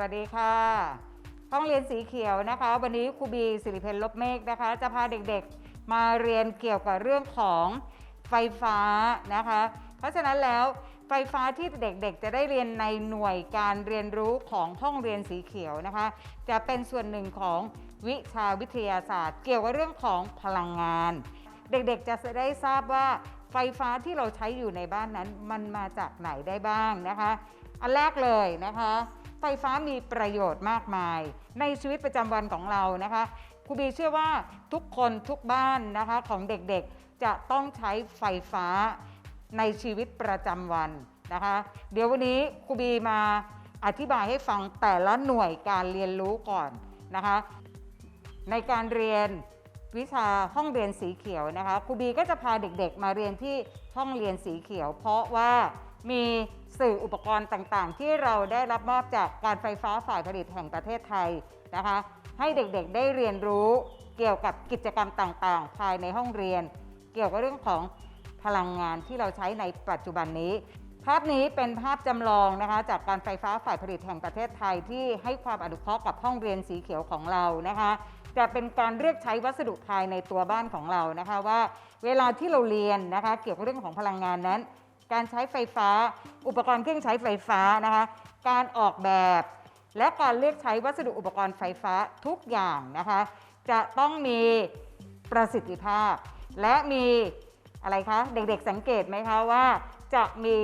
วัสดีค่ะห้องเรียนสีเขียวนะคะ วันนี้ครูบีสิริเพนลบเมฆนะคะ จะพาเด็กๆมาเรียนเกี่ยวกับเรื่องของไฟฟ้านะคะ เพราะฉะนั้นแล้วไฟฟ้าที่เด็กๆ จะได้เรียนในหน่วยการเรียนรู้ของห้องเรียนสีเขียวนะคะ จะเป็นส่วนหนึ่งของวิชาวิทยาศาสตร์ เกี่ยวกับเรื่องของพลังงาน เด็กๆจะได้ทราบว่าไฟฟ้าที่เราใช้อยู่ในบ้านนั้นมันมาจากไหนได้บ้างนะคะ อันแรกเลยนะคะ ไฟฟ้ามีประโยชน์มากมาย ในชีวิตประจำวันของเรานะคะครูบีเชื่อว่าทุกคนทุกบ้านนะคะของเด็กๆจะต้องใช้ไฟฟ้าในชีวิตประจำวันนะคะ เดี๋ยววันนี้ครูบีมาอธิบายให้ฟังแต่ละหน่วยการเรียนรู้ก่อนนะคะ ในการเรียนวิชาห้องเรียนสีเขียวนะคะครูบีก็จะพาเด็กๆ มาเรียนที่ห้องเรียนสีเขียว เพราะว่า มีสื่ออุปกรณ์ต่างๆ ที่เราได้รับมอบจากการไฟฟ้าฝ่ายผลิตแห่งประเทศไทยนะคะ ให้เด็กๆได้เรียนรู้เกี่ยวกับกิจกรรมต่างๆ ภายในห้องเรียน เกี่ยวกับเรื่องของพลังงานที่เราใช้ในปัจจุบันนี้ ภาพนี้เป็นภาพจำลองนะคะจากการไฟฟ้าฝ่ายผลิตแห่งประเทศไทยที่ให้ความอนุเคราะห์กับห้องเรียนสีเขียวของเรานะคะ จะเป็นการเลือกใช้วัสดุภายในตัวบ้านของเรานะคะว่า เวลาที่เราเรียนนะคะ เกี่ยวกับเรื่องของพลังงานนั้น การใช้ไฟฟ้า อุปกรณ์เครื่องใช้ไฟฟ้านะคะ การออกแบบ และการเลือกใช้วัสดุอุปกรณ์ไฟฟ้าทุกอย่างนะคะ จะต้องมีประสิทธิภาพ และมีอะไรคะเด็กๆสังเกตไหมคะว่า จะมี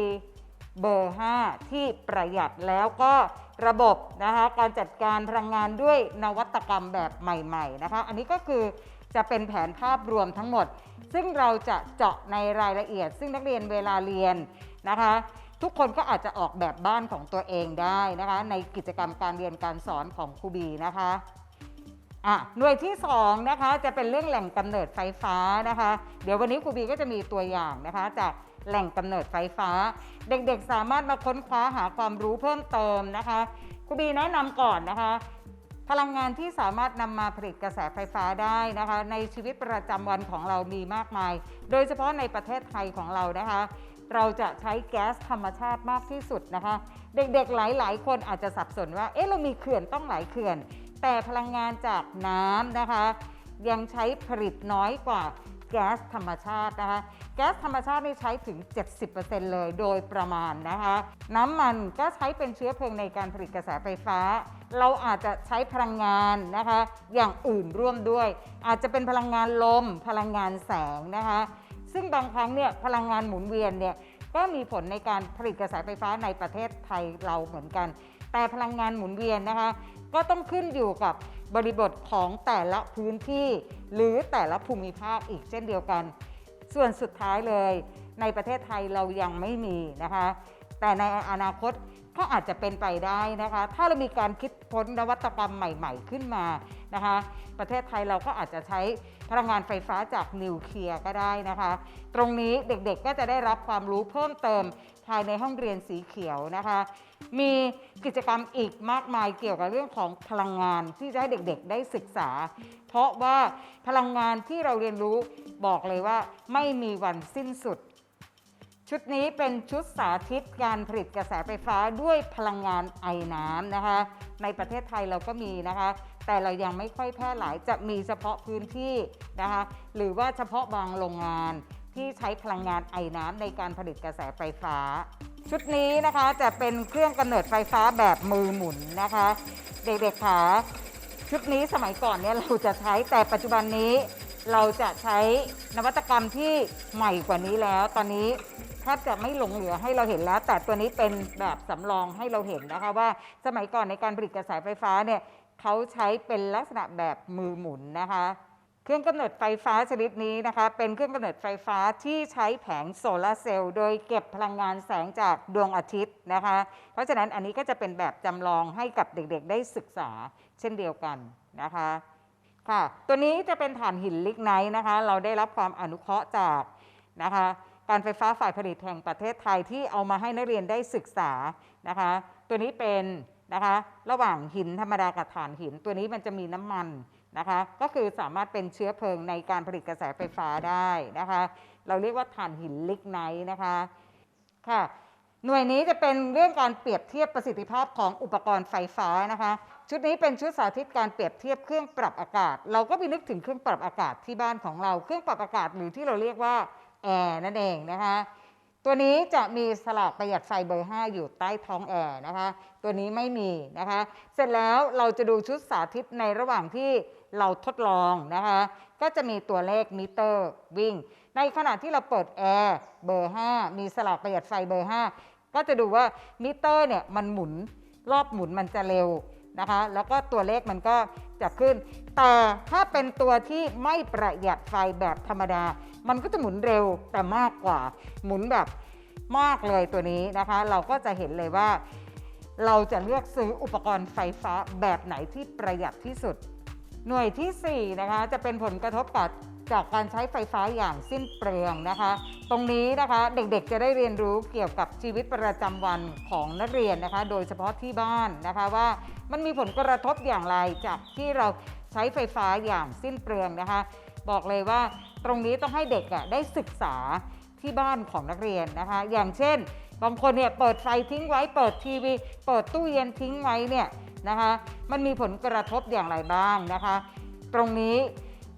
เบอร์ 5 ที่ประหยัดแล้วก็ระบบนะคะการจัดการพลังงานด้วยนวัตกรรมแบบใหม่ ๆ นะคะ อันนี้ก็คือ จะเป็นแผนภาพรวมทั้งหมด ซึ่งเราจะเจาะในรายละเอียด ซึ่งนักเรียนเวลาเรียนนะคะ ทุกคนก็อาจจะออกแบบบ้านของตัวเองได้นะคะ ในกิจกรรมการเรียนการสอนของครูบีนะคะอะหน่วยที่2นะคะจะเป็นเรื่องแหล่งกำเนิดไฟฟ้านะคะ เดี๋ยววันนี้ครูบีก็จะมีตัวอย่างนะคะ จากแหล่งกำเนิดไฟฟ้า เด็กๆสามารถมาค้นคว้าหาความรู้เพิ่มเติมนะคะครูบีแนะนำก่อนนะคะ พลังงานที่สามารถนำมาผลิตกระแสไฟฟ้าได้นะคะ ในชีวิตประจำวันของเรามีมากมาย โดยเฉพาะในประเทศไทยของเรานะคะ เราจะใช้แก๊สธรรมชาติมากที่สุดนะคะ เด็กๆหลายๆ คนอาจจะสับสนว่า เอ๊ะเรามีเขื่อนต้องหลายเขื่อน แต่พลังงานจากน้ำนะคะ ยังใช้ผลิตน้อยกว่าแก๊สธรรมชาตินะคะ แก๊สธรรมชาตินี่ใช้ถึง 70%เลยโดยประมาณนะคะ น้ำมันก็ใช้เป็นเชื้อเพลิงในการผลิตกระแสไฟฟ้า เราอาจจะใช้พลังงานนะคะ อย่างอื่นร่วมด้วย อาจจะเป็นพลังงานลม พลังงานแสงนะคะ ซึ่งบางครั้งเนี่ยพลังงานหมุนเวียนเนี่ยก็มีผลในการผลิตกระแสไฟฟ้าในประเทศไทยเราเหมือนกัน แต่พลังงานหมุนเวียนนะคะ ก็ต้องขึ้นอยู่กับบริบทของแต่ละพื้นที่ หรือแต่ละภูมิภาคอีกเช่นเดียวกัน ส่วนสุดท้ายเลย ในประเทศไทยเรายังไม่มีนะคะ แต่ในอนาคต ก็อาจจะเป็นไปได้นะคะ ถ้าเรามีการคิดค้นนวัตกรรมใหม่ ๆ ขึ้นมานะคะ ประเทศไทยเราก็อาจจะใช้พลังงานไฟฟ้าจากนิวเคลียร์ก็ได้นะคะ ตรงนี้เด็กๆก็จะได้รับความรู้เพิ่มเติมภายในห้องเรียนสีเขียวนะคะ มีกิจกรรมอีกมากมายเกี่ยวกับเรื่องของพลังงานที่จะให้เด็กๆ ได้ศึกษา เพราะว่าพลังงานที่เราเรียนรู้บอกเลยว่าไม่มีวันสิ้นสุด ชุดนี้เป็นชุดสาธิตการผลิตกระแสไฟฟ้าด้วยพลังงานไอน้ำนะคะ ในประเทศไทยเราก็มีนะคะ แต่เรายังไม่ค่อยแพร่หลายจะมีเฉพาะพื้นที่นะคะ หรือว่าเฉพาะบางโรงงานที่ใช้พลังงานไอน้ำในการผลิตกระแสไฟฟ้า ชุดนี้นะคะจะเป็นเครื่องกำเนิดไฟฟ้าแบบมือหมุนนะคะ เด็กๆขาชุดนี้สมัยก่อนเนี่ยเราจะใช้แต่ปัจจุบันนี้เราจะใช้นวัตกรรมที่ใหม่กว่านี้แล้ว ตอนนี้ แทบจะไม่หลงเหลือให้เราเห็นแล้ว แต่ตัวนี้เป็นแบบสำรองให้เราเห็นนะคะว่าสมัยก่อนในการผลิตกระแสไฟฟ้าเนี่ยเขาใช้เป็นลักษณะแบบมือหมุนนะคะ เครื่องกำเนิดไฟฟ้าชนิดนี้นะคะ เป็นเครื่องกำเนิดไฟฟ้าที่ใช้แผงโซลาร์เซลล์โดยเก็บพลังงานแสงจากดวงอาทิตย์นะคะ เพราะฉะนั้นอันนี้ก็จะเป็นแบบจำลองให้กับเด็กๆ ได้ศึกษาเช่นเดียวกันนะคะค่ะ ตัวนี้จะเป็นถ่านหินลิกไนท์นะคะ เราได้รับความอนุเคราะห์จากนะคะ การไฟฟ้าฝ่ายผลิตแห่งประเทศไทยที่เอามาให้นักเรียนได้ศึกษานะคะ ตัวนี้เป็นนะคะระหว่างหินธรรมดากับถ่านหิน ตัวนี้มันจะมีน้ำมันนะคะ ก็คือสามารถเป็นเชื้อเพลิงในการผลิตกระแสไฟฟ้าได้นะคะ เราเรียกว่าถ่านหินลิกไนท์นะคะค่ะหน่วยนี้จะเป็นเรื่องการเปรียบเทียบประสิทธิภาพของอุปกรณ์ไฟฟ้านะคะ ชุดนี้เป็นชุดสาธิตการเปรียบเทียบเครื่องปรับอากาศ เราก็ไปนึกถึงเครื่องปรับอากาศที่บ้านของเรา เครื่องปรับอากาศหรือที่เราเรียกว่า แอร์นั่นเองนะคะ ตัวนี้จะมีสลากประหยัดไฟเบอร์ 5 อยู่ใต้ท้องแอร์นะคะ ตัวนี้ไม่มีนะคะ เสร็จแล้วเราจะดูชุดสาธิตในระหว่างที่เราทดลองนะคะ ก็จะมีตัวเลขมิเตอร์วิ่ง ในขณะที่เราเปิดแอร์เบอร์ 5 มีสลากประหยัดไฟเบอร์ 5 ก็จะดูว่ามิเตอร์เนี่ยมันหมุนรอบหมุนมันจะเร็วนะคะ แล้วก็ตัวเลขมันก็จะขึ้น แต่ถ้าเป็นตัวที่ไม่ประหยัดไฟแบบธรรมดา มันก็จะหมุนเร็วแต่มากกว่า หมุนแบบมากเลยตัวนี้นะคะ เราก็จะเห็นเลยว่า เราจะเลือกซื้ออุปกรณ์ไฟฟ้าแบบไหนที่ประหยัดที่สุด หน่วยทีสี่4 นะคะ จะเป็นผลกระทบกับจากการใช้ไฟฟ้าอย่างสิ้นเปลืองนะคะ ตรงนี้นะคะเด็กๆจะได้เรียนรู้เกี่ยวกับชีวิตประจำวันของนักเรียนนะคะ โดยเฉพาะที่บ้านนะคะว่ามันมีผลกระทบอย่างไรจากที่เรา ใช้ไฟฟ้าอย่างสิ้นเปลืองนะคะ บอกเลยว่าตรงนี้ต้องให้เด็กอะได้ศึกษาที่บ้านของนักเรียนนะคะ อย่างเช่น บางคนเนี่ยเปิดไฟทิ้งไว้ เปิดทีวี เปิดตู้เย็นทิ้งไว้เนี่ยนะคะ มันมีผลกระทบอย่างไรบ้างนะคะ ตรงนี้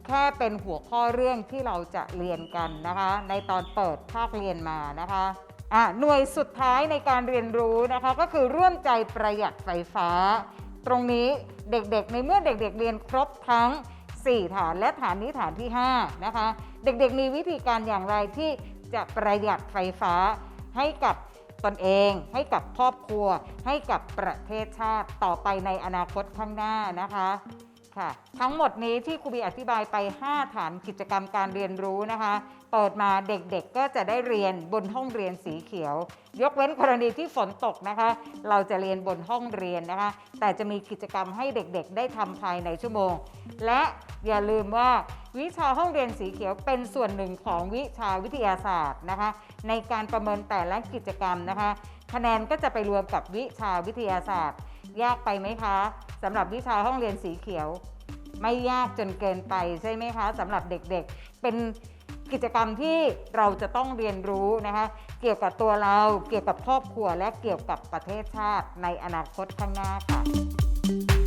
แค่เป็นหัวข้อเรื่องที่เราจะเรียนกันนะคะ ในตอนเปิดภาคเรียนมานะคะอะหน่วยสุดท้ายในการเรียนรู้นะคะ ก็คือร่วมใจประหยัดไฟฟ้า ตรงนี้เด็กๆ ในเมื่อเด็กๆ เรียนครบทั้ง 4 ฐานและฐานนี้ฐานที่ 5 นะคะ เด็กๆ มีวิธีการอย่างไรที่จะประหยัดไฟฟ้าให้กับตนเอง ให้กับครอบครัว ให้กับประเทศชาติต่อไปในอนาคตข้างหน้านะคะค่ะทั้งหมดนี้ที่ครูบีอธิบายไป 5 ฐานกิจกรรมการเรียนรู้นะคะ เปิดมาเด็กๆก็จะได้เรียนบนห้องเรียนสีเขียว ยกเว้นกรณีที่ฝนตกนะคะ เราจะเรียนบนห้องเรียนนะคะ แต่จะมีกิจกรรมให้เด็กๆ ได้ทำภายในชั่วโมง และอย่าลืมว่าวิชาห้องเรียนสีเขียวเป็นส่วนหนึ่งของวิชาวิทยาศาสตร์นะคะ ในการประเมินแต่ละกิจกรรมนะคะ คะแนนก็จะไปรวมกับวิชาวิทยาศาสตร์ ยากไปไหมคะสำหรับวิชาห้องเรียนสีเขียว ไม่ยากจนเกินไปใช่ไหมคะสำหรับเด็กๆเป็น กิจกรรมที่เราจะต้องเรียนรู้นะคะเกี่ยวกับตัวเราเกี่ยวกับครอบครัวและเกี่ยวกับประเทศชาติในอนาคตข้างหน้าค่ะ